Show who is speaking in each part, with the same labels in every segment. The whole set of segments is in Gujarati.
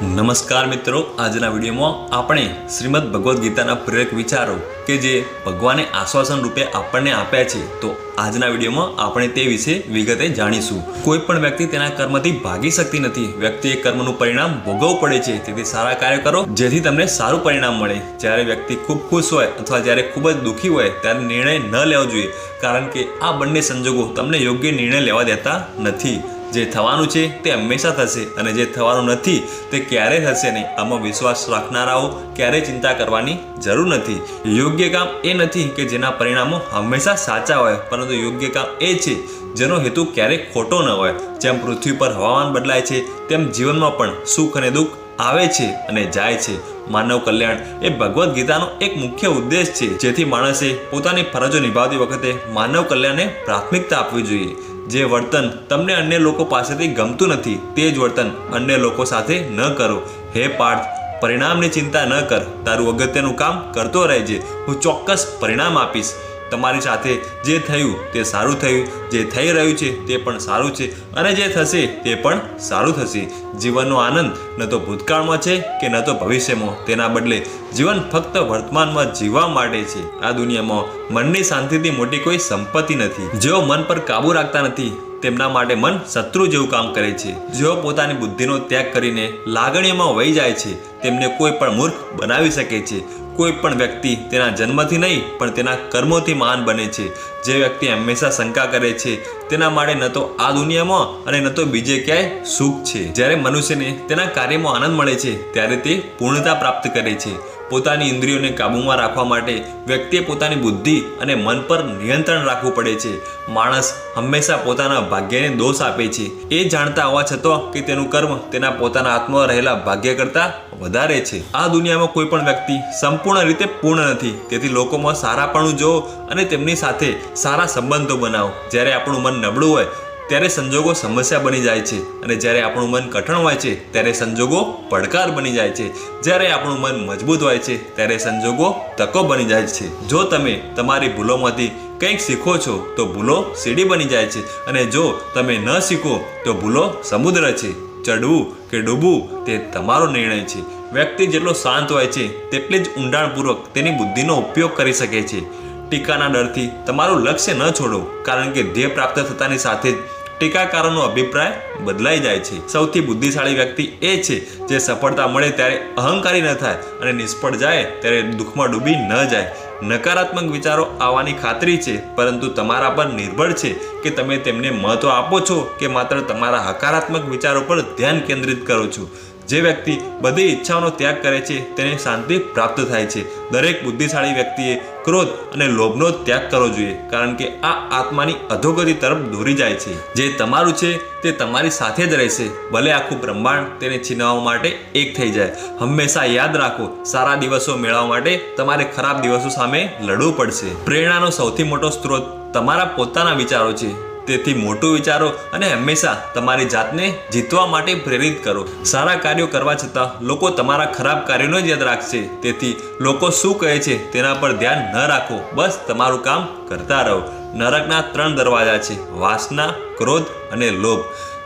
Speaker 1: નમસ્કાર મિત્રો, આજના વિડીયોમાં આપણે શ્રીમદ ભગવદ્ ગીતાના પ્રેરક વિચારો કે જે ભગવાને આશ્વાસન રૂપે આપણને આપ્યા છે, તો આજના વિડીયોમાં આપણે તે વિશે વિગતે જાણીશું. કોઈ પણ વ્યક્તિ તેના કર્મથી ભાગી શકતી નથી. વ્યક્તિએ કર્મનું પરિણામ ભોગવવું પડે છે, તેથી સારા કાર્ય કરો, જેથી તમને સારું પરિણામ મળે. જ્યારે વ્યક્તિ ખૂબ ખુશ હોય અથવા જ્યારે ખૂબ જ દુઃખી હોય, ત્યારે નિર્ણય ન લેવો જોઈએ, કારણ કે આ બંને સંજોગો તમને યોગ્ય નિર્ણય લેવા દેતા નથી. જે થવાનું છે તે હંમેશા થશે અને જે થવાનું નથી તે ક્યારેય થશે નહીં. આમાં વિશ્વાસ રાખનારાઓ ક્યારેય ચિંતા કરવાની જરૂર નથી. યોગ્ય કામ એ નથી કે જેના પરિણામો હંમેશા સાચા હોય, પરંતુ યોગ્ય કામ એ છે જેનો હેતુ ક્યારેય ખોટો ન હોય. જેમ પૃથ્વી પર હવામાન બદલાય છે, તેમ જીવનમાં પણ સુખ અને દુઃખ આવે છે અને જાય છે. માનવ કલ્યાણ એ ભગવદ્ ગીતાનો એક મુખ્ય ઉદ્દેશ છે, જેથી માણસે પોતાની ફરજો નિભાવતી વખતે માનવ કલ્યાણને પ્રાથમિકતા આપવી જોઈએ. જે વર્તન તમને અન્ય લોકો પાસેથી ગમતું નથી, તે જ વર્તન અન્ય લોકો સાથે ન કરો. હે પાર્થ, પરિણામની ચિંતા ન કર. તારું અગત્યનું કામ કરતો રહેજે. હું ચોક્કસ પરિણામ આપીશ. તમારી સાથે જે થયું તે સારું થયું, જે થઈ રહ્યું છે તે પણ સારું છે અને જે થશે તે પણ સારું થશે. જીવનનો આનંદ ન તો ભૂતકાળમાં છે કે ન તો ભવિષ્યમાં. તેના બદલે જીવન ફક્ત વર્તમાનમાં જીવવા માટે છે. આ દુનિયામાં મનની શાંતિથી મોટી કોઈ સંપત્તિ નથી. જેઓ મન પર કાબુ રાખતા નથી, તેમના માટે મન શત્રુ જેવું કામ કરે છે. જેઓ પોતાની બુદ્ધિનો ત્યાગ કરીને લાગણીઓમાં વહી જાય છે, તેમને કોઈ પણ મૂર્ખ બનાવી શકે છે. કોઈ પણ વ્યક્તિ તેના જન્મથી નહીં, પણ તેના કર્મોથી મહાન બને છે. જે વ્યક્તિ હંમેશા શંકા કરે છે તેના માટે ન તો આ દુનિયામાં અને ન તો બીજે ક્યાંય સુખ છે. જ્યારે મનુષ્યને તેના કાર્યમાં આનંદ મળે છે, ત્યારે તે પૂર્ણતા પ્રાપ્ત કરે છે. પોતાની ઇન્દ્રિયોને કાબૂમાં રાખવા માટે વ્યક્તિએ પોતાની બુદ્ધિ અને મન પર નિયંત્રણ રાખવું પડે છે. માણસ હંમેશા પોતાના ભાગ્યને દોષ આપે છે. એ જાણતા હોવા છતાં કે તેનું કર્મ તેના પોતાના હાથમાં રહેલા ભાગ્ય કરતાં વધારે છે. આ દુનિયામાં કોઈ પણ વ્યક્તિ સંપૂર્ણ રીતે પૂર્ણ નથી. તેથી લોકોમાં સારાપણું જોવો અને તેમની સાથે સારા સંબંધો બનાવો. જ્યારે આપણું મન નબળું હોય, ત્યારે સંજોગો સમસ્યા બની જાય છે. અને જ્યારે આપણું મન કઠણ હોય છે, ત્યારે સંજોગો પડકાર બની જાય છે. જ્યારે આપણું મન મજબૂત હોય છે, ત્યારે સંજોગો તકો બની જાય છે. જો તમે તમારી ભૂલોમાંથી કંઈક શીખો છો, તો ભૂલો સીડી બની જાય છે. અને જો તમે ન શીખો, તો ભૂલો સમુદ્ર છે. ચડવું કે ડૂબવું તે તમારો નિર્ણય છે. વ્યક્તિ જેટલો શાંત હોય છે, તેટલી જ ઊંડાણપૂર્વક તેની બુદ્ધિનો ઉપયોગ કરી શકે છે. ટીકાના ડરથી તમારું લક્ષ્ય ન છોડો, કારણ કે ધ્યેય પ્રાપ્ત થતાની સાથે જ ટીકાકારોનો અભિપ્રાય બદલાઈ જાય છે. સૌથી બુદ્ધિશાળી વ્યક્તિ એ છે જે સફળતા મળે ત્યારે અહંકારી ન થાય અને નિષ્ફળ જાય ત્યારે દુઃખમાં ડૂબી ન જાય. નકારાત્મક વિચારો આવવાની ખાતરી છે, પરંતુ તમારા પર નિર્ભર છે કે તમે તેમને મહત્વ આપો છો કે માત્ર તમારા હકારાત્મક વિચારો પર ધ્યાન કેન્દ્રિત કરો છો. જે વ્યક્તિ બધી ઈચ્છાઓનો ત્યાગ કરે છે, તેને શાંતિ પ્રાપ્ત થાય છે. દરેક બુદ્ધિશાળી વ્યક્તિએ ક્રોધ અને લોભનો ત્યાગ કરવો જોઈએ, કારણ કે આ આત્માની અધોગતિ તરફ દોરી જાય છે. જે તમારું છે, તે તમારી સાથે જ રહેશે. ભલે આખું બ્રહ્માંડ તેને છીનવા માટે એક થઈ જાય. હંમેશા યાદ રાખો, સારા દિવસો મેળવવા માટે તમારે ખરાબ દિવસો સામે લડવું પડશે. પ્રેરણાનો સૌથી મોટો સ્ત્રોત તમારા પોતાના વિચારો છે. તેથી મોટું વિચારો અને હંમેશા તમારી જાતને જીતવા માટે પ્રેરિત કરો. સારા કાર્યો કરવા છતાં લોકો તમારા ખરાબ કાર્યોનો જ યાદ રાખશે. તેથી લોકો શું કહે છે તેના પર ધ્યાન ન રાખો. બસ તમારું કામ કરતા રહો. નરકના ત્રણ દરવાજા છે. વાસના, ક્રોધ અને લોભ.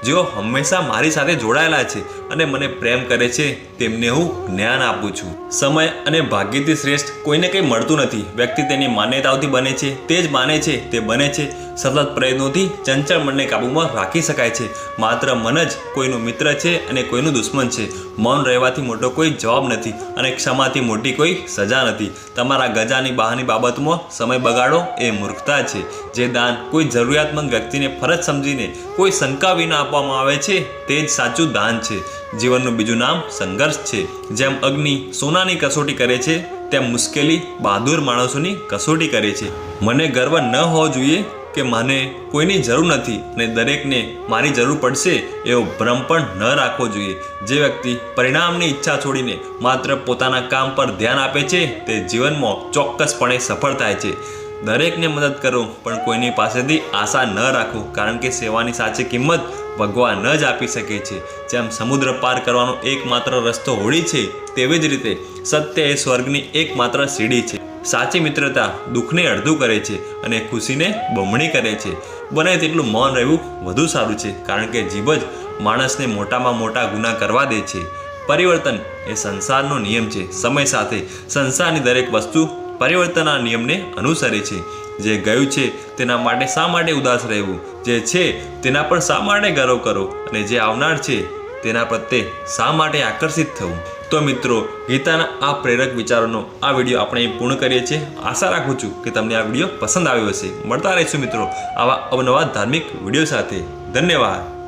Speaker 1: જેઓ હંમેશા મારી સાથે જોડાયેલા છે. અને મને પ્રેમ કરે છે, તેમને હું જ્ઞાન આપું છું. સમય અને ભાગ્યથી શ્રેષ્ઠ કોઈને કંઈ મળતું નથી. વ્યક્તિ તેની માન્યતાઓથી બને છે, તે જ માને છે, તે બને છે. સતત પ્રયત્નોથી ચંચળ મનને કાબૂમાં રાખી શકાય છે. માત્ર મન જ કોઈનું મિત્ર છે અને કોઈનું દુશ્મન છે. મૌન રહેવાથી મોટો કોઈ જવાબ નથી અને ક્ષમાથી મોટી કોઈ સજા નથી. તમારા ગજાની બહારની બાબતમાં સમય બગાડો એ મૂર્ખતા છે. જે દાન કોઈ જરૂરિયાતમંદ વ્યક્તિને ફરજ સમજીને કોઈ શંકા વિના આપવામાં આવે છે, તે જ સાચું દાન છે. જીવનનું બીજું નામ સંઘર્ષ છે. જેમ અગ્નિ સોનાની કસોટી કરે છે, તેમ મુશ્કેલી બહાદુર માણસોની કસોટી કરે છે. મને ગર્વ ન હોવો જોઈએ કે મને કોઈની જરૂર નથી અને દરેકને મારી જરૂર પડશે એવો ભ્રમ પણ ન રાખવો જોઈએ. જે વ્યક્તિ પરિણામની ઈચ્છા છોડીને માત્ર પોતાના કામ પર ધ્યાન આપે છે, તે જીવનમાં ચોક્કસપણે સફળ થાય છે. દરેકને મદદ કરો, પણ કોઈની પાસેથી આશા ન રાખો, કારણ કે સેવાની સાચી કિંમત ભગવાન જ આપી શકે છે. જેમ સમુદ્ર પાર કરવાનો એકમાત્ર રસ્તો હોડી છે, તેવી જ રીતે સત્ય એ સ્વર્ગની એકમાત્ર સીડી છે. સાચી મિત્રતા દુઃખને અડધું કરે છે અને ખુશીને બમણી કરે છે. બને તેટલું મૌન રહેવું વધુ સારું છે, કારણ કે જીભ જ માણસને મોટામાં મોટા ગુના કરવા દે છે. પરિવર્તન એ સંસારનો નિયમ છે. સમય સાથે સંસારની દરેક વસ્તુ પરિવર્તનના નિયમને અનુસરે છે. જે ગયું છે તેના માટે શા માટે ઉદાસ રહેવું? જે છે તેના પર શા માટે ગર્વ કરો? અને જે આવનાર છે તેના પ્રત્યે શા માટે આકર્ષિત થવું? તો મિત્રો, ગીતાના આ પ્રેરક વિચારોનો આ વીડિયો આપણે પૂર્ણ કરીએ છીએ. આશા રાખું છું કે તમને આ વીડિયો પસંદ આવ્યો હશે. મળતા રહીશું મિત્રો આવા અવનવા ધાર્મિક વીડિયો સાથે. ધન્યવાદ.